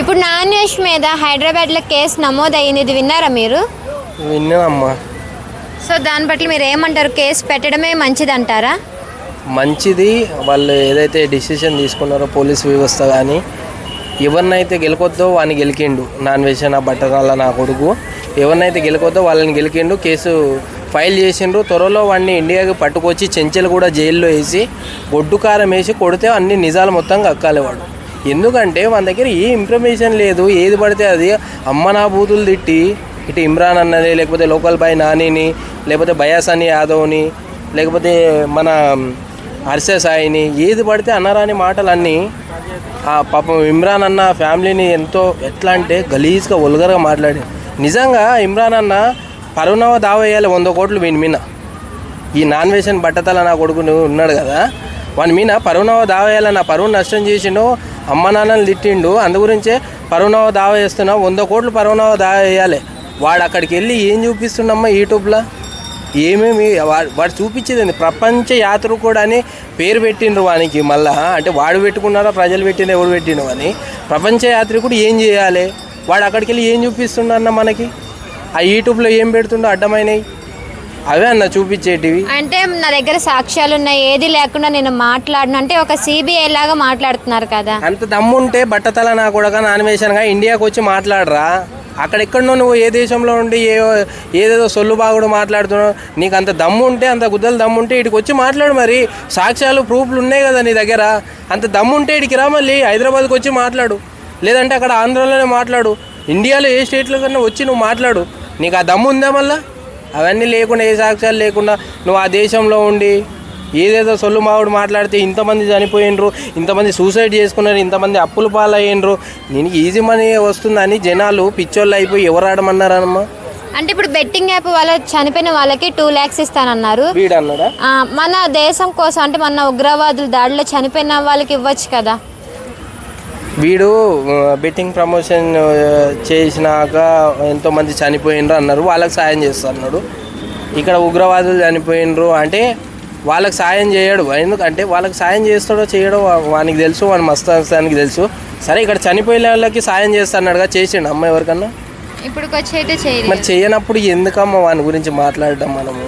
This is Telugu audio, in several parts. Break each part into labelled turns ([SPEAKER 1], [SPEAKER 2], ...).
[SPEAKER 1] ఇప్పుడు నాన్ వెజ్ మీద హైదరాబాద్లో కేసు నమోదయ్యింది ఇది విన్నారా మీరు?
[SPEAKER 2] విన్నానమ్మా
[SPEAKER 1] సో దాన్ని బట్టి మీరు ఏమంటారు? కేసు పెట్టడమే మంచిది అంటారా
[SPEAKER 2] మంచిది. వాళ్ళు ఏదైతే డిసిషన్ తీసుకున్నారో పోలీస్ వ్యవస్థ కానీ ఎవరినైతే గెలుకొద్దో వాడిని గెలికిండు. నాన్ వెజ్ నా బట్టరాల నా కొడుకు. ఎవరినైతే గెలుకొద్దో వాళ్ళని గెలికిండు. కేసు ఫైల్ చేసిండ్రు. త్వరలో వాడిని ఇండియాకి పట్టుకొచ్చి చెంచెలు కూడా జైల్లో వేసి గొడ్డు కారం వేసి కొడితే అన్ని నిజాలు మొత్తం కక్కాలి వాడు. ఎందుకంటే మన దగ్గర ఏ ఇన్ఫర్మేషన్ లేదు ఏది పడితే అది అమ్మ నా బూతులు తిట్టి ఇటు ఇమ్రాన్ అన్నది లేకపోతే లోకల్ బాయ్ నానిని లేకపోతే బయాసాని యాదవ్ని లేకపోతే మన హర్ష సాయిని ఏది పడితే అన్నరాని మాటలన్నీ ఆ పాపం ఇమ్రాన్ అన్న ఫ్యామిలీని ఎంతో ఎట్లా అంటే గలీజ్గా ఒల్గర్గా మాట్లాడి నిజంగా ఇమ్రాన్ అన్న పరుణవ దావేయాలి వంద కోట్లు వీని మీద. ఈ నాన్ వేషన్ బట్టతల నా కొడుకుని ఉన్నాడు కదా వాని మీద పరువునవ దావేయాలి నా పరువు నష్టం చేసిండు అమ్మ నాన్నని తిట్టిండు. అందు గురించే పరువునవ దావ వేస్తున్నావు వంద కోట్లు పరువునవ దావ వేయాలి వాడు అక్కడికి వెళ్ళి ఏం చూపిస్తుండమ్మా యూట్యూబ్లో? ఏమేమి వాడు చూపించేది ప్రపంచ యాత్ర కూడా అని పేరు పెట్టిండ్రు వానికి మళ్ళా. అంటే వాడు పెట్టుకున్నారా ప్రజలు పెట్టిండ్రు ఎవరు పెట్టిండు అని. ప్రపంచ యాత్రికుడు ఏం చేయాలి? వాడు అక్కడికి వెళ్ళి ఏం చూపిస్తుండన్న మనకి? ఆ యూట్యూబ్లో ఏం పెడుతుండో అడ్డమైనవి అవే అన్న చూపించేటివి.
[SPEAKER 1] అంటే నా దగ్గర సాక్ష్యాలు ఉన్నాయి ఏది లేకుండా నేను మాట్లాడను. అంటే ఒక సిబిఐ లాగా మాట్లాడుతున్నారు కదా.
[SPEAKER 2] అంత దమ్ముంటే బట్టతల నా కూడా నాన్వేషన్గా ఇండియాకి వచ్చి మాట్లాడరా? అక్కడెక్కడో నువ్వు ఏ దేశంలో ఉండి ఏ ఏదేదో సొల్లు బాగుడు మాట్లాడుతున్నావు? నీకు అంత దమ్ము ఉంటే అంత గుద్దలు దమ్ము ఉంటే ఇటుకి వచ్చి మాట్లాడు మరి. సాక్ష్యాలు ప్రూఫ్లు ఉన్నాయి కదా నీ దగ్గర. అంత దమ్ము ఉంటే ఇటుకి రా మళ్ళీ హైదరాబాద్కి వచ్చి మాట్లాడు. లేదంటే అక్కడ ఆంధ్రాలోనే మాట్లాడు. ఇండియాలో ఏ స్టేట్లో కన్నా వచ్చి నువ్వు మాట్లాడు. నీకు ఆ దమ్ము ఉందా మళ్ళా? అవన్నీ లేకుండా ఏ సాక్ష్యాలు లేకుండా నువ్వు ఆ దేశంలో ఉండి ఏదేదో సొల్లు మావుడు మాట్లాడితే ఇంతమంది చనిపోయినరు ఇంతమంది సూసైడ్ చేసుకున్నారు ఇంతమంది అప్పులు పాలయ్యిండ్రు నేను ఈజీ మనీ వస్తుందని జనాలు పిచ్చోళ్ళు అయిపోయి ఎవరు ఆడమన్నారమ్మా?
[SPEAKER 1] అంటే ఇప్పుడు బెట్టింగ్ యాప్ వాళ్ళ చనిపోయిన వాళ్ళకి టూ ల్యాక్స్ ఇస్తానన్నారు. ఆ, మన దేశం కోసం అంటే మన ఉగ్రవాదుల దాడిలో చనిపోయిన వాళ్ళకి ఇవ్వచ్చు కదా.
[SPEAKER 2] వీడు బెట్టింగ్ ప్రమోషన్ చేసినాక ఎంతోమంది చనిపోయినరు అన్నారు. వాళ్ళకి సాయం చేస్తున్నాడు ఇక్కడ ఉగ్రవాదులు చనిపోయినరు అంటే వాళ్ళకి సాయం చేయడు. ఎందుకంటే వాళ్ళకి సాయం చేస్తాడో చేయడో వానికి తెలుసు వాని మస్తానికి తెలుసు. సరే ఇక్కడ చనిపోయిన వాళ్ళకి సాయం చేస్తున్నాడుగా చేసిండు. అమ్మ ఎవరికన్నా?
[SPEAKER 1] ఇప్పుడు
[SPEAKER 2] మరి చేయనప్పుడు ఎందుకమ్మ వాని గురించి మాట్లాడడం మనము?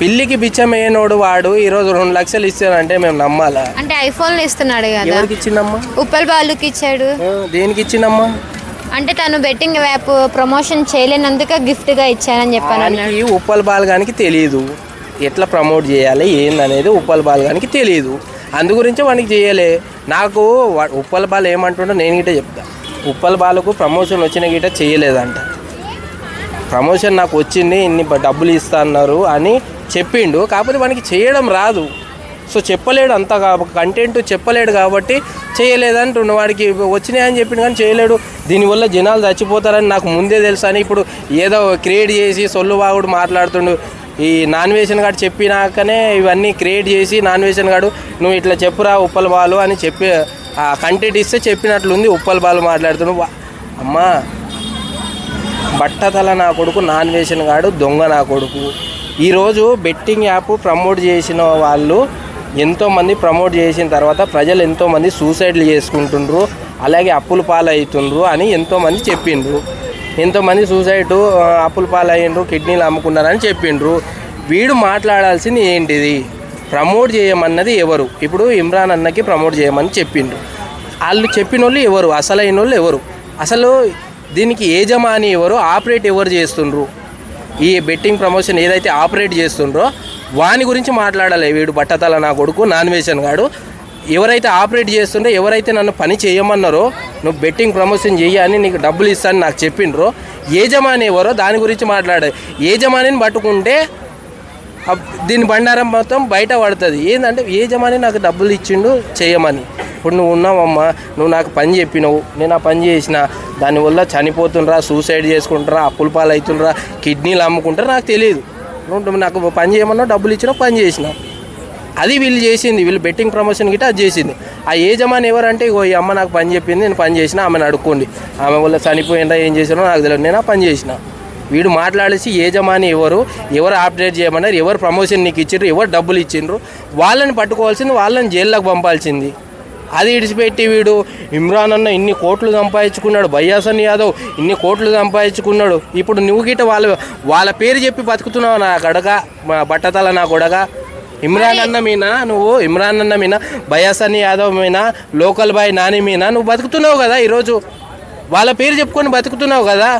[SPEAKER 2] పిల్లికి బిచ్చం వేయనోడు వాడు ఈరోజు రెండు లక్షలు ఇస్తానంటే మేము నమ్మాలా?
[SPEAKER 1] అంటే ఐఫోన్లు ఇస్తున్నాడు కదా.
[SPEAKER 2] ఎవరికి
[SPEAKER 1] ఉప్పల్ బాలుకి ఇచ్చాడు.
[SPEAKER 2] ఆ, దేనికి ఇచ్చిందమ్మా
[SPEAKER 1] అంటే తను బెట్టింగ్ యాప్ ప్రమోషన్ చేయలేనందుకు గిఫ్ట్గా ఇచ్చానని చెప్పాను అన్నాడు.
[SPEAKER 2] వానికి ఉప్పల్ బాల్గానికి తెలియదు ఎట్లా ప్రమోట్ చేయాలి ఏందనేది ఉప్పల్ బాల్గానికి తెలియదు అందు గురించి వానికి చేయలే. నాకు వా- ఉప్పల్ బాల్ ఏమంటుండో నేను గిట్ట చెప్తా. ఉప్పల్ బాలకు ప్రమోషన్ వచ్చిన గిట్ట చేయలేదంట. ప్రమోషన్ నాకు వచ్చింది ఇన్ని బ- డబ్బులు ఇస్తా అన్నారు అని చెప్పిండు. కాకపోతే మనకి చేయడం రాదు. సో చెప్పలేడు అంత కంటెంట్ చెప్పలేడు కాబట్టి చేయలేదంటుండు వాడికి వచ్చినాయి అని చెప్పిండు కానీ చేయలేడు. దీనివల్ల జనాలు చచ్చిపోతారని నాకు ముందే తెలుసు అని ఇప్పుడు ఏదో క్రియేట్ చేసి సొల్లు బాగుడు మాట్లాడుతుండు. ఈ నాన్ వేషన్ గాడు చెప్పినాకనే ఇవన్నీ క్రియేట్ చేసి నాన్ వేషన్ గాడు నువ్వు ఇట్లా చెప్పురా ఉప్పల బాలు అని చెప్పి ఆ కంటెంట్ ఇస్తే చెప్పినట్లుంది ఉప్పల బాలు మాట్లాడుతున్నావు అమ్మా బట్టతల నా కొడుకు నాన్ వేషన్ గాడు దొంగ నా కొడుకు. ఈరోజు బెట్టింగ్ యాప్ ప్రమోట్ చేసిన వాళ్ళు ఎంతోమంది ప్రమోట్ చేసిన తర్వాత ప్రజలు ఎంతోమంది సూసైడ్లు చేసుకుంటుండ్రు అలాగే అప్పుల పాలవుతుండ్రు అని ఎంతోమంది చెప్పిండ్రు. ఎంతోమంది సూసైడ్ ఆ, అప్పుల పాలయ్యిండ్రు కిడ్నీలు అమ్ముకున్నారని చెప్పిండ్రు. వీడు మాట్లాడాల్సింది ఏంటిది? ప్రమోట్ చేయమన్నది ఎవరు? ఇప్పుడు ఇమ్రాన్ అన్నకి ప్రమోట్ చేయమని చెప్పిండ్రు. వాళ్ళు చెప్పిన వాళ్ళు ఎవరు? అసలైన వాళ్ళు ఎవరు? అసలు దీనికి యజమాని ఎవరు? ఆపరేట్ ఎవరు చేస్తుండ్రు? ఈ బెట్టింగ్ ప్రమోషన్ ఏదైతే ఆపరేట్ చేస్తుండ్రో వాని గురించి మాట్లాడాలి. వీడు బట్టతల నా కొడుకు నాన్ వేషన్ గాడు. ఎవరైతే ఆపరేట్ చేస్తుండో ఎవరైతే నన్ను పని చేయమన్నారో నువ్వు బెట్టింగ్ ప్రమోషన్ చేయని అని నీకు డబ్బులు ఇస్తాను నాకు చెప్పిండ్రో యజమాని ఎవరో దాని గురించి మాట్లాడాలి. యజమానిని పట్టుకుంటే దీని బండారం మొత్తం బయట పడుతుంది. ఏంటంటే ఏ జమాని నాకు డబ్బులు ఇచ్చిండు చేయమని. ఇప్పుడు నువ్వు ఉన్నావమ్మా నువ్వు నాకు పని చెప్పినవు నేను ఆ పని చేసిన దానివల్ల చనిపోతుండ్రా సూసైడ్ చేసుకుంటారా అప్పుల పాలు అవుతుండ్రా కిడ్నీలు అమ్ముకుంటారా నాకు తెలియదు. నాకు పని చేయమన్నా డబ్బులు ఇచ్చినా పని చేసిన. అది వీళ్ళు చేసింది వీళ్ళు బెట్టింగ్ ప్రమోషన్ గిట్ట అది చేసింది. ఆ యజమాని ఎవరంటే ఇగో ఈ అమ్మ నాకు పని చెప్పింది నేను పని చేసిన ఆమెను అడుక్కోండి. ఆమె వల్ల చనిపోయిందా ఏం చేసినా నాకు తెలియదు నేను పని చేసిన. వీడు మాట్లాడేసి యజమాని ఎవరు ఎవరు అప్డేట్ చేయమన్నారు ఎవరు ప్రమోషన్ నీకు ఇచ్చిండ్రు ఎవరు డబ్బులు ఇచ్చిండ్రు వాళ్ళని పట్టుకోవాల్సింది వాళ్ళని జైల్లోకి పంపాల్సింది. అది ఇడిచిపెట్టి వీడు ఇమ్రాన్ అన్న ఇన్ని కోట్లు సంపాదించుకున్నాడు బయ్యాసన్ యాదవ్ ఇన్ని కోట్లు సంపాదించుకున్నాడు. ఇప్పుడు నువ్వు గిట్ట వాళ్ళ వాళ్ళ పేరు చెప్పి బతుకుతున్నావు నా గడగ మా బట్టతల నా గొడగ. ఇమ్రాన్ అన్న మీనా నువ్వు? ఇమ్రాన్ అన్న మీనా? బయాసన్ యాదవ్ మీనా? లోకల్ బాయ్ నాని మీనా? నువ్వు బతుకుతున్నావు కదా ఈరోజు. వాళ్ళ పేరు చెప్పుకొని బతుకుతున్నావు కదా.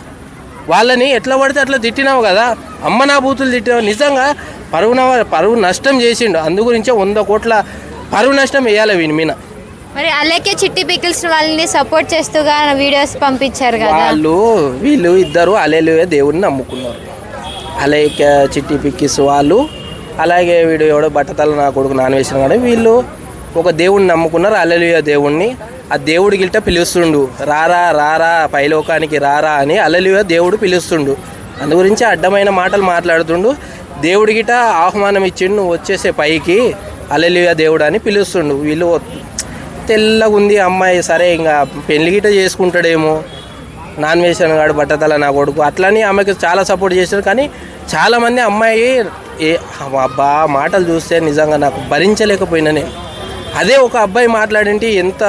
[SPEAKER 2] వాళ్ళని ఎట్లా పడితే అట్లా తిట్టినావు కదా. అమ్మ నా బూతులు తిట్టినావు నిజంగా పరువున పరువు నష్టం చేసిండు. అందు గురించే వంద కోట్ల పరువు నష్టం వేయాలి వీని మీద
[SPEAKER 1] మరి అలాగే చిట్టి పికిల్స్ వాళ్ళని సపోర్ట్ చేస్తూగా వీడియోస్ పంపించారు కదా.
[SPEAKER 2] వాళ్ళు వీళ్ళు ఇద్దరు అలేలు దేవుడిని నమ్ముకున్నారు. అలాగే చిట్టి పిక్కిస్ వాళ్ళు అలాగే వీడు ఎవడో బట్టతల నా కొడుకు నాన్ వేసిన కానీ వీళ్ళు ఒక దేవుడిని నమ్ముకున్నారు అలెలుయ దేవుణ్ణి. ఆ దేవుడి గిట్ట పిలుస్తుండు రారా రారా పైలోకానికి రారా అని అలలియ దేవుడు పిలుస్తుండు. అందు గురించి అడ్డమైన మాటలు మాట్లాడుతుండు. దేవుడి గిట ఆహ్వానం ఇచ్చిండు నువ్వు వచ్చేసే పైకి అలెలుయ దేవుడు అని పిలుస్తుండు. వీళ్ళు తెల్లగా ఉంది అమ్మాయి. సరే ఇంకా పెళ్ళి గిట చేసుకుంటాడేమో. నాన్ వేసాను గాడు బట్టతల నా కొడుకు. అట్లని ఆమెకు చాలా సపోర్ట్ చేశారు కానీ చాలామంది అమ్మాయి ఏ అబ్బా మాటలు చూస్తే నిజంగా నాకు భరించలేకపోయినా నేను. అదే ఒక అబ్బాయి మాట్లాడింటే ఎంత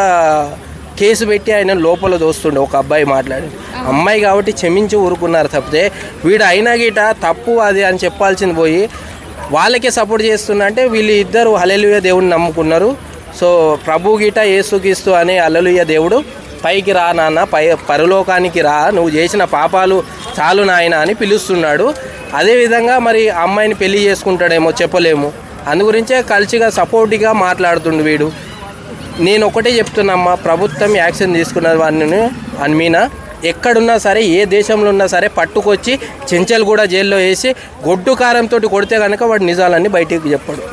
[SPEAKER 2] కేసు పెట్టి ఆయన లోపల దోస్తుండే ఒక అబ్బాయి మాట్లాడి అమ్మాయి కాబట్టి క్షమించి ఊరుకున్నారు తప్పితే వీడు అయినా గిట తప్పు అది అని చెప్పాల్సింది పోయి వాళ్ళకే సపోర్ట్ చేస్తున్నా అంటే వీళ్ళు ఇద్దరు హలెలుయ దేవుడిని నమ్ముకున్నారు. సో ప్రభు గీట ఏసుక్రీస్తు అనే అల్లలుయ్య దేవుడు పైకి రా నాన్న పై పరలోకానికి రా నువ్వు చేసిన పాపాలు చాలు నాయన అని పిలుస్తున్నాడు. అదేవిధంగా మరి అమ్మాయిని పెళ్ళి చేసుకుంటాడేమో చెప్పలేము. అందుగురించే కలిసిగా సపోర్టిగా మాట్లాడుతుండు వీడు. నేను ఒకటే చెప్తున్నామ్మా ప్రభుత్వం యాక్షన్ తీసుకున్న వాడిని అని మీన ఎక్కడున్నా సరే ఏ దేశంలో ఉన్నా సరే పట్టుకొచ్చి చెంచలు కూడా జైల్లో వేసి గొడ్డు కారంతో కొడితే కనుక వాడు నిజాలన్నీ బయటికి చెప్పాడు.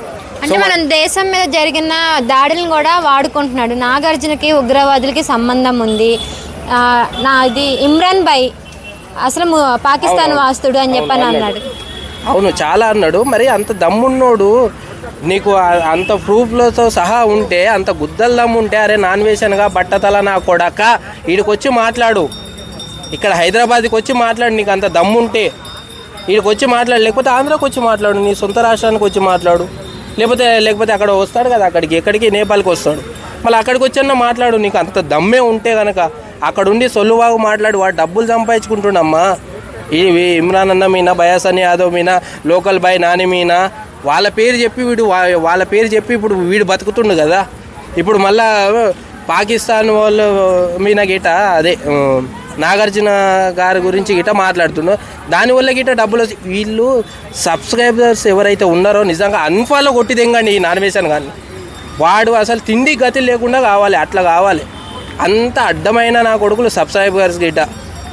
[SPEAKER 1] అంటే మనం దేశం మీద జరిగిన దాడులను కూడా వాడుకుంటున్నాడు. నాగార్జునకి ఉగ్రవాదులకి సంబంధం ఉంది. నా ఇది ఇమ్రాన్ భాయ్ అసలు పాకిస్తాన్ వాస్తుడు అని చెప్పని అన్నాడు.
[SPEAKER 2] అవును చాలా అన్నాడు. మరి అంత దమ్మున్నోడు నీకు అంత ప్రూఫ్లతో సహా ఉంటే అంత గుద్దల దమ్ము ఉంటే అరే నాన్ వేషన్గా బట్టతల నా కొడక వీడికొచ్చి మాట్లాడు. ఇక్కడ హైదరాబాద్కి వచ్చి మాట్లాడు నీకు అంత దమ్ము ఉంటే వీడికి వచ్చి మాట్లాడు లేకపోతే ఆంధ్రాకి వచ్చి మాట్లాడు నీ సొంత రాష్ట్రానికి వచ్చి మాట్లాడు. లేకపోతే లేకపోతే అక్కడ వస్తాడు కదా అక్కడికి ఎక్కడికి? నేపాల్కి వస్తాడు. మళ్ళీ అక్కడికి వచ్చన్నా మాట్లాడు నీకు అంత దమ్మే ఉంటే కనుక అక్కడ ఉండి సొల్లువాగు మాట్లాడు వాడు డబ్బులు సంపాదించుకుంటున్నామ్మా ఈ ఇమ్రాన్ అన్న మీన అని యాదవ్ మీన లోకల్ బాయ్ నాని మీన వాళ్ళ పేరు చెప్పి వీడు వాళ్ళ పేరు చెప్పి ఇప్పుడు వీడు బతుకుతుండు కదా. ఇప్పుడు మళ్ళా పాకిస్తాన్ వాళ్ళు మీన గిట? అదే నాగార్జున గారి గురించి గిట మాట్లాడుతుండో. దానివల్ల గిట డబ్బులు వీళ్ళు సబ్స్క్రైబర్స్ ఎవరైతే ఉన్నారో నిజంగా అన్ఫాలో కొట్టి తెంగండి ఈ నార్మేషన్ కానీ వాడు అసలు తిండి గతి లేకుండా కావాలి అట్లా కావాలి. అంత అడ్డమైన నా కొడుకులు సబ్స్క్రైబర్స్ గిట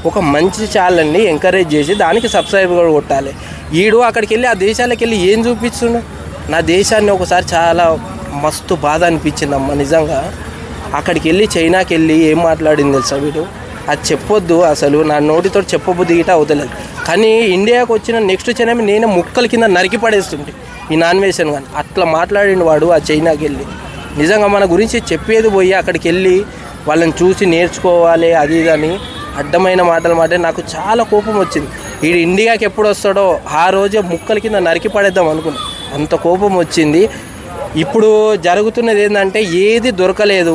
[SPEAKER 2] ఒక మంచి ఛానల్ని ఎంకరేజ్ చేసి దానికి సబ్స్క్రైబ్ కూడా కొట్టాలి. ఈడు అక్కడికి వెళ్ళి ఆ దేశాలకు వెళ్ళి ఏం చూపించుండు నా దేశాన్ని ఒకసారి చాలా మస్తు బాధ అనిపించిందమ్మా నిజంగా. అక్కడికి వెళ్ళి చైనాకి వెళ్ళి ఏం మాట్లాడింది తెలుసా వీడు? అది చెప్పొద్దు అసలు నా నోటితో చెప్పబుద్ధి గిట అవుతలేదు. కానీ ఇండియాకి వచ్చిన నెక్స్ట్ చైనా నేనే ముక్కల కింద నరికి పడేస్తుంటే ఈ నాన్ వేషన్ కానీ అట్లా మాట్లాడిండు వాడు ఆ చైనాకి వెళ్ళి. నిజంగా మన గురించి చెప్పేది పోయి అక్కడికి వెళ్ళి వాళ్ళని చూసి నేర్చుకోవాలి అది ఇది అని అడ్డమైన మాటలు మాట నాకు చాలా కోపం వచ్చింది. వీడు ఇండియాకి ఎప్పుడు వస్తాడో ఆ రోజే ముక్కల కింద నరికి పడేద్దాం అనుకున్నా. అంత కోపం వచ్చింది. ఇప్పుడు జరుగుతున్నది ఏంటంటే ఏది దొరకలేదు.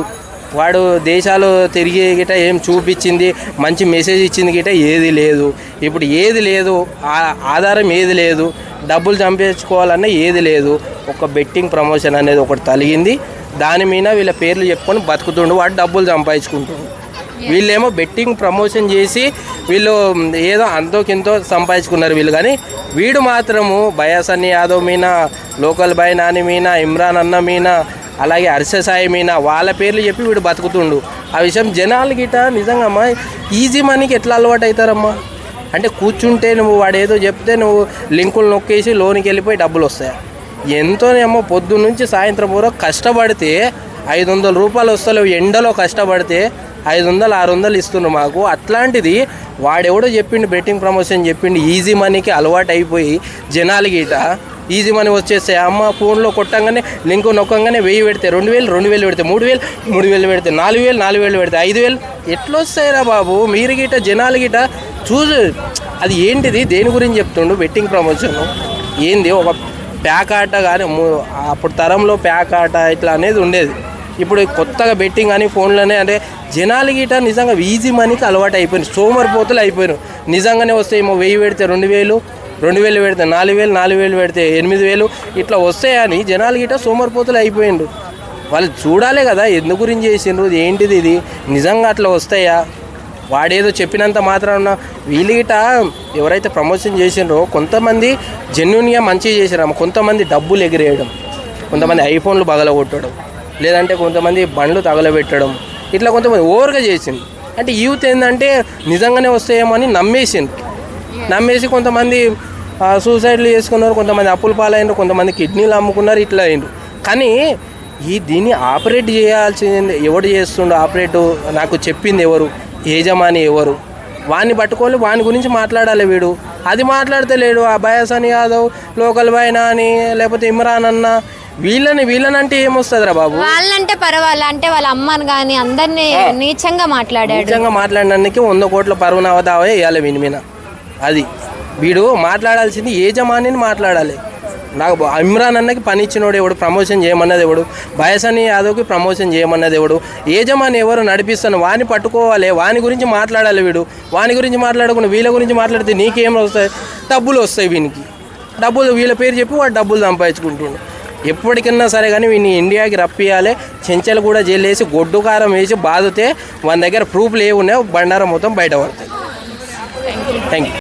[SPEAKER 2] వాడు దేశాలు తిరిగి గిట ఏం చూపించింది మంచి మెసేజ్ ఇచ్చింది గిట ఏది లేదు. ఇప్పుడు ఏది లేదు ఆ- ఆధారం ఏది లేదు డబ్బులు చంపించుకోవాలన్నా ఏది లేదు. ఒక బెట్టింగ్ ప్రమోషన్ అనేది ఒకటి తలిగింది. దాని మీద వీళ్ళ పేర్లు చెప్పుకొని బతుకుతుండు వాడు డబ్బులు సంపాదించుకుంటుండు. వీళ్ళేమో బెట్టింగ్ ప్రమోషన్ చేసి వీళ్ళు ఏదో అంతోకింతో సంపాదించుకున్నారు వీళ్ళు. కానీ వీడు మాత్రము బయాసన్ని యాదవ్ మీన లోకల్ బాయ్ నాని మీన ఇమ్రాన్ అన్న మీన అలాగే హర్షసాయి మీన వాళ్ళ పేర్లు చెప్పి వీడు బతుకుతుండు. ఆ విషయం జనాలు గిట నిజంగా అమ్మా ఈజీ మనీకి ఎట్లా అలవాటు అవుతారమ్మా అంటే కూర్చుంటే నువ్వు వాడు ఏదో చెప్తే నువ్వు లింకులు నొక్కేసి లోనికి వెళ్ళిపోయి డబ్బులు వస్తాయి? ఎంతోనేమో పొద్దు నుంచి సాయంత్రం వరకు కష్టపడితే ఐదు వందల రూపాయలు వస్తలేవు ఎండలో కష్టపడితే ఐదు వందలు ఆరు వందలు ఇస్తున్నారు మాకు. అట్లాంటిది వాడెవడో చెప్పిండు బెట్టింగ్ ప్రమోషన్ చెప్పిండు ఈజీ మనీకి అలవాటు అయిపోయి జనాలు గీట ఈజీ మనీ వచ్చేస్తాయి. అమ్మ ఫోన్లో కొట్టంగానే లింక్ నొక్కంగానే వెయ్యి పెడితే రెండు వేలు రెండు వేలు పెడితే మూడు వేలు మూడు వేలు పెడితే నాలుగు వేలు నాలుగు వేలు పెడితే ఐదు వేలు. ఎట్లా వస్తాయిరా బాబు? మీరు గిట జనాలు గిట చూసు అది ఏంటిది? దేని గురించి చెప్తుండు? బెట్టింగ్ ప్రమోషన్ ఏంది? ఒక ప్యాక్ ఆట కానీ అప్పుడు తరంలో ప్యాక్ ఆట ఇట్లా అనేది ఉండేది. ఇప్పుడు కొత్తగా బెట్టింగ్ అని ఫోన్లోనే అంటే జనాలు గిట నిజంగా ఈజీ మనీకి అలవాటు అయిపోయింది సోమరిపోతులు అయిపోయినాయి నిజంగానే వస్తాయేమో వెయ్యి పెడితే రెండు వేలు రెండు వేలు పెడితే నాలుగు వేలు నాలుగు వేలు పెడితే ఎనిమిది వేలు ఇట్లా వస్తాయని జనాలు గిట్ట సోమరిపోతులు అయిపోయిండు వాళ్ళు చూడాలి కదా ఎందు గురించి చేసిండ్రు ఏంటిది ఇది? నిజంగా అట్లా వస్తాయా? వాడేదో చెప్పినంత మాత్రాన వీళ్ళు గిట్ట ఎవరైతే ప్రమోషన్ చేసిండ్రో కొంతమంది జెన్యున్గా మంచిగా చేసినారు కొంతమంది డబ్బులు ఎగిరేయడం కొంతమంది ఐఫోన్లు పగలగొట్టడం లేదంటే కొంతమంది బండ్లు తగలబెట్టడం ఇట్లా కొంతమంది ఓవర్గా చేసింది అంటే యూత్ ఏంటంటే నిజంగానే వస్తాయేమో అని నమ్మేసింది నమ్మేసి కొంతమంది సూసైడ్లు చేసుకున్నారు కొంతమంది అప్పుల పాలైనరు కొంతమంది కిడ్నీలు అమ్ముకున్నారు ఇట్లా అయిండ్రు. కానీ ఈ దీన్ని ఆపరేట్ చేయాల్సింది ఎవడు చేస్తుండో? ఆపరేట్ నాకు చెప్పింది ఎవరు? యజమాని ఎవరు? వాడిని పట్టుకోవాలి వాని గురించి మాట్లాడాలి వీడు. అది మాట్లాడితే లేడు ఆ బయాసని యాదవ్ లోకల్ బాయ్ అని లేకపోతే ఇమ్రాన్ అన్న. వీళ్ళని వీళ్ళని అంటే ఏమొస్తుందిరా బాబు?
[SPEAKER 1] వాళ్ళంటే పర్వాలేదు అంటే వాళ్ళ అమ్మని కానీ అందరినీ నీచంగా మాట్లాడాడు.
[SPEAKER 2] నిజంగా మాట్లాడడానికి వంద కోట్ల పరువు నవదావే వేయాలి వీని మీద. అది. వీడు మాట్లాడాల్సింది యజమానిని మాట్లాడాలి. నాకు ఇమ్రాన్ అన్నకి పని ఇచ్చినోడు ఎవడు? ప్రమోషన్ చేయమన్నది ఎవడు? బయసని యాదవ్కి ప్రమోషన్ చేయమన్నది ఎవడు? యజమాని ఎవరు నడిపిస్తాను? వాని పట్టుకోవాలి. వాని గురించి మాట్లాడాలి వీడు. వాని గురించి మాట్లాడకుండా వీళ్ళ గురించి మాట్లాడితే నీకేం వస్తాయి? డబ్బులు వస్తాయి వీనికి. డబ్బులు వీళ్ళ పేరు చెప్పి వాడు డబ్బులు సంపాదించుకుంటుండు. ఎప్పటికన్నా సరే కానీ వీడిని ఇండియాకి రప్పియాలి. చెంచలు కూడా జైలు వేసి గొడ్డు కారం వేసి బాధితే మన దగ్గర ప్రూఫ్లు ఏ ఉన్నాయో బండారం మొత్తం బయట పడతాయి. Thank you